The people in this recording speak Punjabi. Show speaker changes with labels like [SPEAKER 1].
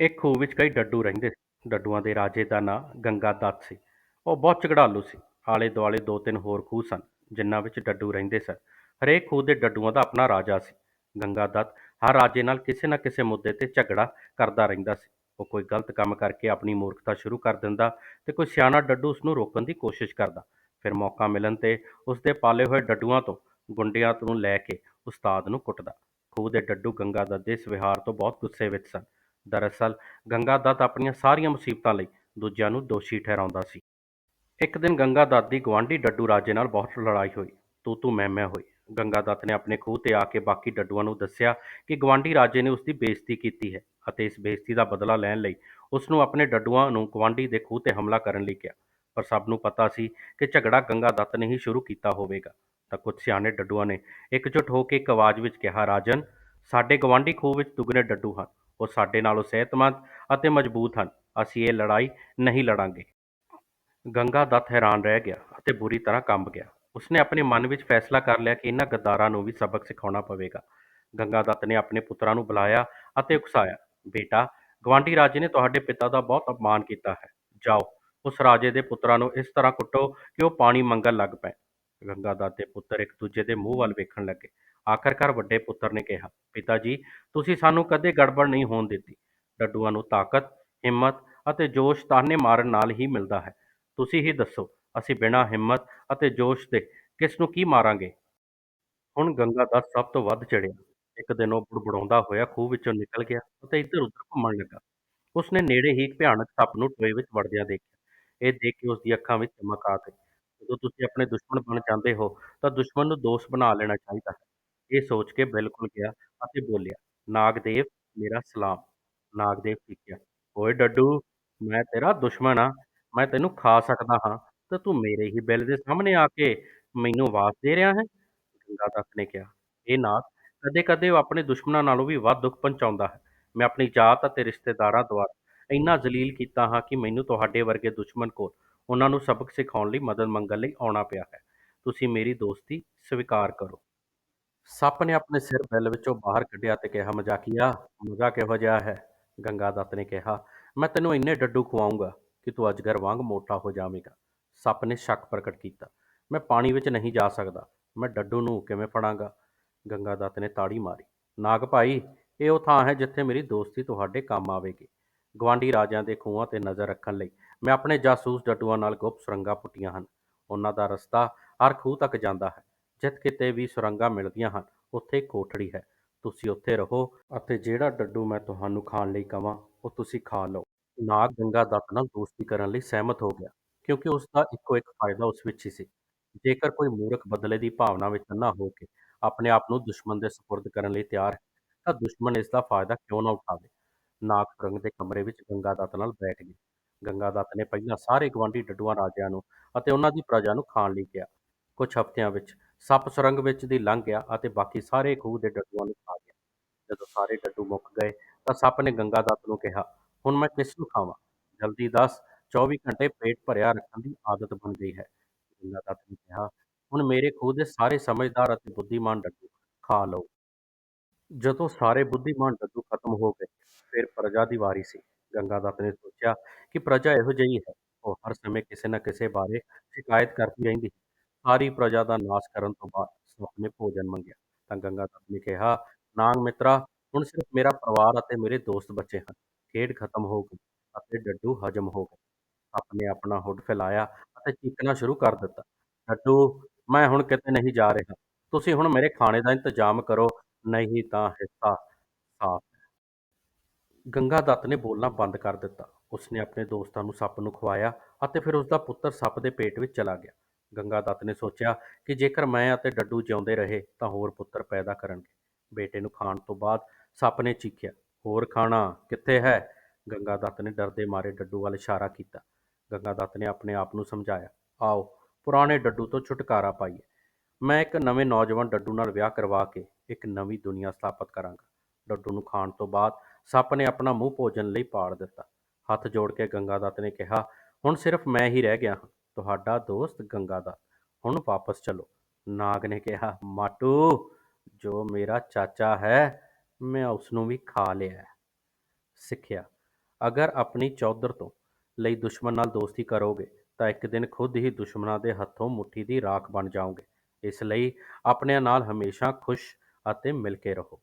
[SPEAKER 1] ਇੱਕ ਖੂਹ ਵਿੱਚ ਕਈ ਡੱਡੂ ਰਹਿੰਦੇ ਸੀ। ਡੱਡੂਆਂ ਦੇ ਰਾਜੇ ਦਾ ਨਾਂ ਗੰਗਾ ਦੱਤ ਸੀ। ਉਹ ਬਹੁਤ ਝਗੜਾਲੂ ਸੀ। ਆਲੇ ਦੁਆਲੇ ਦੋ ਤਿੰਨ ਹੋਰ ਖੂਹ ਸਨ, ਜਿਨ੍ਹਾਂ ਵਿੱਚ ਡੱਡੂ ਰਹਿੰਦੇ ਸਨ। ਹਰੇਕ ਖੂਹ ਦੇ ਡੱਡੂਆਂ ਦਾ ਆਪਣਾ ਰਾਜਾ ਸੀ। ਗੰਗਾ ਦੱਤ ਹਰ ਰਾਜੇ ਨਾਲ ਕਿਸੇ ਨਾ ਕਿਸੇ ਮੁੱਦੇ ਤੇ ਝਗੜਾ ਕਰਦਾ ਰਹਿੰਦਾ ਸੀ। ਉਹ ਕੋਈ ਗਲਤ ਕੰਮ ਕਰਕੇ ਆਪਣੀ ਮੂਰਖਤਾ ਸ਼ੁਰੂ ਕਰ ਦਿੰਦਾ ਤੇ ਕੋਈ ਸਿਆਣਾ ਡੱਡੂ ਉਸਨੂੰ ਰੋਕਣ ਦੀ ਕੋਸ਼ਿਸ਼ ਕਰਦਾ। ਫਿਰ ਮੌਕਾ ਮਿਲਣ ਤੇ ਉਸਦੇ ਪਾਲੇ ਹੋਏ ਡੱਡੂਆਂ ਤੋਂ ਗੁੰਡਿਆਂ ਨੂੰ ਲੈ ਕੇ ਉਸਤਾਦ ਨੂੰ ਕੁੱਟਦਾ। ਖੂਹ ਦੇ ਡੱਡੂ ਗੰਗਾ ਦੱਤ ਦੇ ਇਸ ਵਿਹਾਰ ਤੋਂ ਬਹੁਤ ਗੁੱਸੇ ਵਿੱਚ ਸਨ। ਦਰਅਸਲ ਗੰਗਾ ਦੱਤ ਆਪਣੀਆਂ ਸਾਰੀਆਂ ਮੁਸੀਬਤਾਂ ਲਈ ਦੂਜਿਆਂ ਨੂੰ ਦੋਸ਼ੀ ਠਹਿਰਾਉਂਦਾ ਸੀ। ਇੱਕ ਦਿਨ ਗੰਗਾ ਦੱਤ ਦੀ ਗੁਆਂਢੀ ਡੱਡੂ ਰਾਜੇ ਨਾਲ ਬਹੁਤ ਲੜਾਈ ਹੋਈ। ਤੂੰ ਤੂੰ ਮੈਂ ਮੈਂ ਹੋਈ। ਗੰਗਾ ਦੱਤ ਨੇ ਆਪਣੇ ਖੂਹ ਤੇ ਆ ਕੇ ਬਾਕੀ ਡੱਡੂਆਂ ਨੂੰ ਦੱਸਿਆ ਕਿ ਗੁਆਂਢੀ ਰਾਜੇ ਨੇ ਉਸ ਦੀ ਬੇਇੱਜ਼ਤੀ ਕੀਤੀ ਹੈ ਅਤੇ ਇਸ ਬੇਇੱਜ਼ਤੀ ਦਾ ਬਦਲਾ ਲੈਣ ਲਈ ਉਸ ਨੂੰ ਆਪਣੇ ਡੱਡੂਆਂ ਨੂੰ ਗੁਆਂਢੀ ਦੇ ਖੂਹ ਤੇ ਹਮਲਾ ਕਰਨ ਲਈ ਕਿਹਾ। ਪਰ ਸਭ ਨੂੰ ਪਤਾ ਸੀ ਕਿ ਝਗੜਾ ਗੰਗਾ ਦੱਤ ਨੇ ਹੀ ਸ਼ੁਰੂ ਕੀਤਾ ਹੋਵੇਗਾ। ਤਾਂ ਕੁਝ ਸਿਆਣੇ ਡੱਡੂਆਂ ਨੇ ਇਕਜੁੱਟ ਹੋ ਕੇ ਇੱਕ ਆਵਾਜ਼ ਵਿੱਚ ਕਿਹਾ, ਰਾਜਨ, ਸਾਡੇ ਗੁਆਂਢੀ ਖੂਹ ਵਿੱਚ ਦੁੱਗਣੇ ਡੱਡੂ ਹਨ। ਉਹ ਸਾਡੇ ਨਾਲੋਂ ਸਿਹਤਮੰਦ ਅਤੇ ਮਜ਼ਬੂਤ ਹਨ। ਅਸੀਂ ਇਹ ਲੜਾਈ ਨਹੀਂ ਲੜਾਂਗੇ। ਗੰਗਾ ਦੱਤ ਹੈਰਾਨ ਰਹਿ ਗਿਆ ਅਤੇ ਬੁਰੀ ਤਰ੍ਹਾਂ ਕੰਬ ਗਿਆ। ਉਸਨੇ ਆਪਣੇ ਮਨ ਵਿੱਚ ਫੈਸਲਾ ਕਰ ਲਿਆ ਕਿ ਇਹਨਾਂ ਗੱਦਾਰਾਂ ਨੂੰ ਵੀ ਸਬਕ ਸਿਖਾਉਣਾ ਪਵੇਗਾ। ਗੰਗਾ ਦੱਤ ਨੇ ਆਪਣੇ ਪੁੱਤਰਾਂ ਨੂੰ ਬੁਲਾਇਆ ਅਤੇ ਉਕਸਾਇਆ, ਬੇਟਾ ਗਵਾਂਢੀ ਰਾਜੇ ਨੇ ਤੁਹਾਡੇ ਪਿਤਾ ਦਾ ਬਹੁਤ ਅਪਮਾਨ ਕੀਤਾ ਹੈ। ਜਾਓ, ਉਸ ਰਾਜੇ ਦੇ ਪੁੱਤਰਾਂ ਨੂੰ ਇਸ ਤਰ੍ਹਾਂ ਕੁੱਟੋ ਕਿ ਉਹ ਪਾਣੀ ਮੰਗਣ ਲੱਗ ਪਏ। ਗੰਗਾ ਦੱਤ ਦੇ ਪੁੱਤਰ ਇੱਕ ਦੂਜੇ ਦੇ ਮੂੰਹ ਵੱਲ ਵੇਖਣ ਲੱਗੇ। ਆਖਰਕਾਰ ਵੱਡੇ ਪੁੱਤਰ ਨੇ ਕਿਹਾ, ਪਿਤਾ ਜੀ, ਤੁਸੀਂ ਸਾਨੂੰ ਕਦੇ ਗੜਬੜ ਨਹੀਂ ਹੋਣ ਦਿੱਤੀ। ਡੱਡੂਆਂ ਨੂੰ ਤਾਕਤ, ਹਿੰਮਤ ਅਤੇ ਜੋਸ਼ ਤਾਹਨੇ ਮਾਰਨ ਨਾਲ ਹੀ ਮਿਲਦਾ ਹੈ। ਤੁਸੀਂ ਹੀ ਦੱਸੋ, ਅਸੀਂ ਬਿਨਾਂ ਹਿੰਮਤ ਅਤੇ ਜੋਸ਼ ਦੇ ਕਿਸ ਨੂੰ ਕੀ ਮਾਰਾਂਗੇ? ਹੁਣ ਗੰਗਾ ਦੱਤ ਸਭ ਤੋਂ ਵੱਧ ਚੜਿਆ। ਇੱਕ ਦਿਨ ਉਹ ਬੁੜਬੁੜਾਉਂਦਾ ਹੋਇਆ ਖੂਹ ਵਿੱਚੋਂ ਨਿਕਲ ਗਿਆ ਅਤੇ ਇੱਧਰ ਉੱਧਰ ਘੁੰਮਣ ਲੱਗਾ। ਉਸਨੇ ਨੇੜੇ ਹੀ ਇੱਕ ਭਿਆਨਕ ਸੱਪ ਨੂੰ ਟੋਏ ਵਿੱਚ ਵੜਦਿਆਂ ਦੇਖਿਆ। ਇਹ ਦੇਖ ਕੇ ਉਸ ਦੀ ਅੱਖਾਂ ਵਿੱਚ ਚਮਕ ਆ ਗਈ। ਜਦੋਂ ਤੁਸੀਂ ਆਪਣੇ ਦੁਸ਼ਮਣ ਬਣ ਜਾਂਦੇ ਹੋ, ਤਾਂ ਦੁਸ਼ਮਣ ਨੂੰ ਦੋਸਤ ਬਣਾ ਲੈਣਾ ਚਾਹੀਦਾ ਹੈ। ਇਹ ਸੋਚ ਕੇ ਬਿਲਕੁਲ ਗਿਆ ਅਤੇ ਬੋਲਿਆ, ਨਾਗਦੇਵ, ਮੇਰਾ ਸਲਾਮ। ਨਾਗਦੇਵ ਚੀਕਿਆ ਓਏ ਡੱਡੂ, ਮੈਂ ਤੇਰਾ ਦੁਸ਼ਮਣ ਆ ਮੈਂ ਤੈਨੂੰ ਖਾ ਸਕਦਾ ਹਾਂ। ਤੇ ਤੂੰ ਮੇਰੇ ਹੀ ਬਿੱਲ ਦੇ ਸਾਹਮਣੇ ਆ ਕੇ ਮੈਨੂੰ ਆਵਾਜ਼ ਦੇ ਰਿਹਾ ਹੈ? ਗੰਗਾ ਦੱਤ ਨੇ ਕਿਹਾ। ਇਹ ਨਾਗ ਕਦੇ-ਕਦੇ ਆਪਣੇ ਦੁਸ਼ਮਣਾਂ ਨਾਲੋਂ ਵੀ ਵੱਧ ਦੁੱਖ ਪਹੁੰਚਾਉਂਦਾ ਹੈ। ਮੈਂ ਆਪਣੀ ਜਾਤ ਅਤੇ ਰਿਸ਼ਤੇਦਾਰਾਂ ਦੁਆਰਾ ਇੰਨਾ ਜ਼ਲੀਲ ਕੀਤਾ ਹਾਂ ਕਿ ਮੈਨੂੰ ਤੁਹਾਡੇ ਵਰਗੇ ਦੁਸ਼ਮਣ ਕੋਲ ਉਹਨਾਂ ਨੂੰ ਸਬਕ ਸਿਖਾਉਣ ਲਈ ਮਦਦ ਮੰਗਣ ਲਈ ਆਉਣਾ ਪਿਆ ਹੈ। ਤੁਸੀਂ ਮੇਰੀ ਦੋਸਤੀ ਸਵੀਕਾਰ ਕਰੋ। ਸੱਪ ਨੇ ਆਪਣੇ ਸਿਰ ਬਿੱਲ ਵਿੱਚੋਂ ਬਾਹਰ ਕੱਢਿਆ ਅਤੇ ਕਿਹਾ, ਮਜ਼ਾਕੀਆ ਮਜ਼ਾ ਕਿਹੋ ਜਿਹਾ ਹੈ, ਗੰਗਾ ਦੱਤ ਨੇ ਕਿਹਾ। ਮੈਂ ਤੈਨੂੰ ਇੰਨੇ ਡੱਡੂ ਖੁਆਊਂਗਾ ਕਿ ਤੂੰ ਅਜਗਰ ਵਾਂਗ ਮੋਟਾ ਹੋ ਜਾਵੇਂਗਾ। ਸੱਪ ਨੇ ਸ਼ੱਕ ਪ੍ਰਗਟ ਕੀਤਾ। ਮੈਂ ਪਾਣੀ ਵਿੱਚ ਨਹੀਂ ਜਾ ਸਕਦਾ। ਮੈਂ ਡੱਡੂ ਨੂੰ ਕਿਵੇਂ ਫੜਾਂਗਾ? ਗੰਗਾ ਦੱਤ ਨੇ ਤਾੜੀ ਮਾਰੀ। ਨਾਗ ਭਾਈ, ਇਹ ਉਹ ਥਾਂ ਹੈ ਜਿੱਥੇ ਮੇਰੀ ਦੋਸਤੀ ਤੁਹਾਡੇ ਕੰਮ ਆਵੇਗੀ। ਗਵਾਂਢੀ ਰਾਜਿਆਂ ਦੇ ਖੂਹਾਂ ਤੇ ਨਜ਼ਰ ਰੱਖਣ ਲਈ ਮੈਂ ਆਪਣੇ ਜਾਸੂਸ ਡੱਡੂਆਂ ਨਾਲ ਗੁਪਤ ਸੁਰੰਗਾਂ ਪੁੱਟੀਆਂ ਹਨ। ਉਹਨਾਂ ਦਾ ਰਸਤਾ ਹਰ ਖੂਹ ਤੱਕ ਜਾਂਦਾ ਹੈ। ਜਿੱਥੇ ਕਿਤੇ ਵੀ ਸੁਰੰਗਾਂ ਮਿਲਦੀਆਂ ਹਨ, ਉੱਥੇ ਇੱਕ ਕੋਠੜੀ ਹੈ। ਤੁਸੀਂ ਉੱਥੇ ਰਹੋ ਅਤੇ ਜਿਹੜਾ ਡੱਡੂ ਮੈਂ ਤੁਹਾਨੂੰ ਖਾਣ ਲਈ ਕਵਾਂ, ਉਹ ਤੁਸੀਂ ਖਾ ਲਓ। ਨਾਗ ਗੰਗਾ ਦੱਤ ਨਾਲ ਦੋਸਤੀ ਕਰਨ ਲਈ ਸਹਿਮਤ ਹੋ ਗਿਆ, ਕਿਉਂਕਿ ਉਸ ਦਾ ਇੱਕੋ ਇੱਕ ਫਾਇਦਾ ਉਸ ਵਿੱਚ ਹੀ ਸੀ। ਜੇਕਰ ਕੋਈ ਮੂਰਖ ਬਦਲੇ ਦੀ ਭਾਵਨਾ ਵਿੱਚ ਨਾ ਹੋ ਕੇ ਆਪਣੇ ਆਪ ਨੂੰ ਦੁਸ਼ਮਣ ਦੇ ਸਪੁਰਦ ਕਰਨ ਲਈ ਤਿਆਰ ਹੈ, ਤਾਂ ਦੁਸ਼ਮਣ ਇਸ ਦਾ ਫਾਇਦਾ ਕਿਉਂ ਨਾ ਉਠਾਵੇ? ਨਾਗ ਸੁਰੰਗ ਦੇ ਕਮਰੇ ਵਿੱਚ ਗੰਗਾ ਦੱਤ ਨਾਲ ਬੈਠ ਗਏ ਗੰਗਾ ਦੱਤ ਨੇ ਪਹਿਲਾਂ ਸਾਰੇ ਗੁਆਂਢੀ ਡੱਡੂਆਂ ਰਾਜਿਆਂ ਨੂੰ ਅਤੇ ਉਹਨਾਂ ਦੀ ਪ੍ਰਜਾ ਨੂੰ ਖਾਣ ਲਈ ਕਿਹਾ। ਕੁਝ ਹਫ਼ਤਿਆਂ ਵਿੱਚ ਸੱਪ ਸੁਰੰਗ ਵਿੱਚ ਦੀ ਲੰਘ ਗਿਆ ਅਤੇ ਬਾਕੀ ਸਾਰੇ ਖੂਹ ਦੇ ਡੱਡੂਆਂ ਨੂੰ ਖਾ ਗਿਆ। ਜਦੋਂ ਸਾਰੇ ਡੱਡੂ ਮੁੱਕ ਗਏ ਤਾਂ ਸੱਪ ਨੇ ਗੰਗਾ ਦੱਤ ਨੂੰ ਕਿਹਾ, ਹੁਣ ਮੈਂ ਕਿਸ ਨੂੰ ਖਾਵਾਂ? ਜਲਦੀ ਦੱਸ 24 ਘੰਟੇ ਪੇਟ ਭਰਿਆ ਰੱਖਣ ਦੀ ਆਦਤ ਬਣ ਗਈ ਹੈ। ਗੰਗਾ ਦੱਤ ਨੇ ਕਿਹਾ, ਹੁਣ ਮੇਰੇ ਖੂਹ ਦੇ ਸਾਰੇ ਸਮਝਦਾਰ ਅਤੇ ਬੁੱਧੀਮਾਨ ਡੱਡੂ ਖਾ ਲਓ। ਜਦੋਂ ਸਾਰੇ ਬੁੱਧੀਮਾਨ ਡੱਡੂ ਖਤਮ ਹੋ ਗਏ, ਫਿਰ ਪ੍ਰਜਾ ਦੀ ਵਾਰੀ ਸੀ। ਗੰਗਾ ਦੱਤ ਨੇ ਸੋਚਿਆ ਕਿ ਪ੍ਰਜਾ ਇਹੋ ਜਿਹੀ ਹੈ। ਉਹ ਹਰ ਸਮੇਂ ਕਿਸੇ ਨਾ ਕਿਸੇ ਬਾਰੇ ਸ਼ਿਕਾਇਤ ਕਰਦੀ ਰਹਿੰਦੀ। ਹੈ ਸਾਰੀ ਪ੍ਰਜਾ ਦਾ ਨਾਸ਼ ਕਰਨ ਤੋਂ ਬਾਅਦ ਸੱਪ ਨੇ ਭੋਜਨ ਮੰਗਿਆ। ਤਾਂ ਗੰਗਾ ਦੱਤ ਨੇ ਕਿਹਾ, ਨਾਗ ਮਿੱਤਰਾ, ਹੁਣ ਸਿਰਫ ਮੇਰਾ ਪਰਿਵਾਰ ਅਤੇ ਮੇਰੇ ਦੋਸਤ ਬਚੇ ਹਨ। ਖੇਡ ਖਤਮ ਹੋ ਗਈ ਅਤੇ ਡੱਡੂ ਹਜਮ ਹੋ ਗਏ। ਸੱਪ ਨੇ ਆਪਣਾ ਹੁੱਡ ਫੈਲਾਇਆ ਅਤੇ ਚੀਕਣਾ ਸ਼ੁਰੂ ਕਰ ਦਿੱਤਾ। ਡੱਡੂ, ਮੈਂ ਹੁਣ ਕਿਤੇ ਨਹੀਂ ਜਾ ਰਿਹਾ। ਤੁਸੀਂ ਹੁਣ ਮੇਰੇ ਖਾਣੇ ਦਾ ਇੰਤਜ਼ਾਮ ਕਰੋ ਨਹੀਂ ਤਾਂ ਹਿੱਸਾ ਸਾਫ਼। ਹੈ ਗੰਗਾ ਦੱਤ ਨੇ ਬੋਲਣਾ ਬੰਦ ਕਰ ਦਿੱਤਾ। ਉਸਨੇ ਆਪਣੇ ਦੋਸਤਾਂ ਨੂੰ ਸੱਪ ਨੂੰ ਖਵਾਇਆ ਅਤੇ ਫਿਰ ਉਸਦਾ ਪੁੱਤਰ ਸੱਪ ਦੇ ਪੇਟ ਵਿੱਚ ਚਲਾ ਗਿਆ। ਗੰਗਾ ਦੱਤ ਨੇ ਸੋਚਿਆ ਕਿ ਜੇਕਰ ਮੈਂ ਅਤੇ ਡੱਡੂ ਜਿਉਂਦੇ ਰਹੇ ਤਾਂ ਹੋਰ ਪੁੱਤਰ ਪੈਦਾ ਕਰਨਗੇ। ਬੇਟੇ ਨੂੰ ਖਾਣ ਤੋਂ ਬਾਅਦ ਸੱਪ ਨੇ ਚੀਖਿਆ, ਹੋਰ ਖਾਣਾ ਕਿੱਥੇ ਹੈ? ਗੰਗਾ ਦੱਤ ਨੇ ਡਰਦੇ ਮਾਰੇ ਡੱਡੂ ਵੱਲ ਇਸ਼ਾਰਾ ਕੀਤਾ। ਗੰਗਾ ਦੱਤ ਨੇ ਆਪਣੇ ਆਪ ਨੂੰ ਸਮਝਾਇਆ, ਆਓ, ਪੁਰਾਣੇ ਡੱਡੂ ਤੋਂ ਛੁਟਕਾਰਾ ਪਾਈਏ। ਮੈਂ ਇੱਕ ਨਵੇਂ ਨੌਜਵਾਨ ਡੱਡੂ ਨਾਲ ਵਿਆਹ ਕਰਵਾ ਕੇ ਇੱਕ ਨਵੀਂ ਦੁਨੀਆ ਸਥਾਪਿਤ ਕਰਾਂਗਾ। ਡੱਡੂ ਨੂੰ ਖਾਣ ਤੋਂ ਬਾਅਦ ਸੱਪ ਨੇ ਆਪਣਾ ਮੂੰਹ ਭੋਜਨ ਲਈ ਪਾੜ ਦਿੱਤਾ। ਹੱਥ ਜੋੜ ਕੇ ਗੰਗਾ ਦੱਤ ਨੇ ਕਿਹਾ, "ਹੁਣ ਸਿਰਫ਼ ਮੈਂ ਹੀ ਰਹਿ ਗਿਆ ਹਾਂ, ਤੁਹਾਡਾ ਦੋਸਤ ਗੰਗਾ ਦਾ ਹੁਣ ਵਾਪਸ ਚਲੋ।" ਨਾਗ ਨੇ ਕਿਹਾ, "ਮਾਟੂ, ਜੋ ਮੇਰਾ ਚਾਚਾ ਹੈ, ਮੈਂ ਉਸਨੂੰ ਵੀ ਖਾ ਲਿਆ।" ਸਿੱਖਿਆ: ਅਗਰ ਆਪਣੀ ਚੌਧਰ ਤੋਂ ਲਈ ਦੁਸ਼ਮਣ ਨਾਲ ਦੋਸਤੀ ਕਰੋਗੇ ਤਾਂ ਇੱਕ ਦਿਨ ਖੁਦ ਹੀ ਦੁਸ਼ਮਣਾਂ ਦੇ ਹੱਥੋਂ ਮੁੱਠੀ ਦੀ ਰਾਖ ਬਣ ਜਾਓਗੇ। ਇਸ ਲਈ ਆਪਣਿਆਂ ਨਾਲ ਹਮੇਸ਼ਾ ਖੁਸ਼ ਅਤੇ ਮਿਲ ਕੇ ਰਹੋ।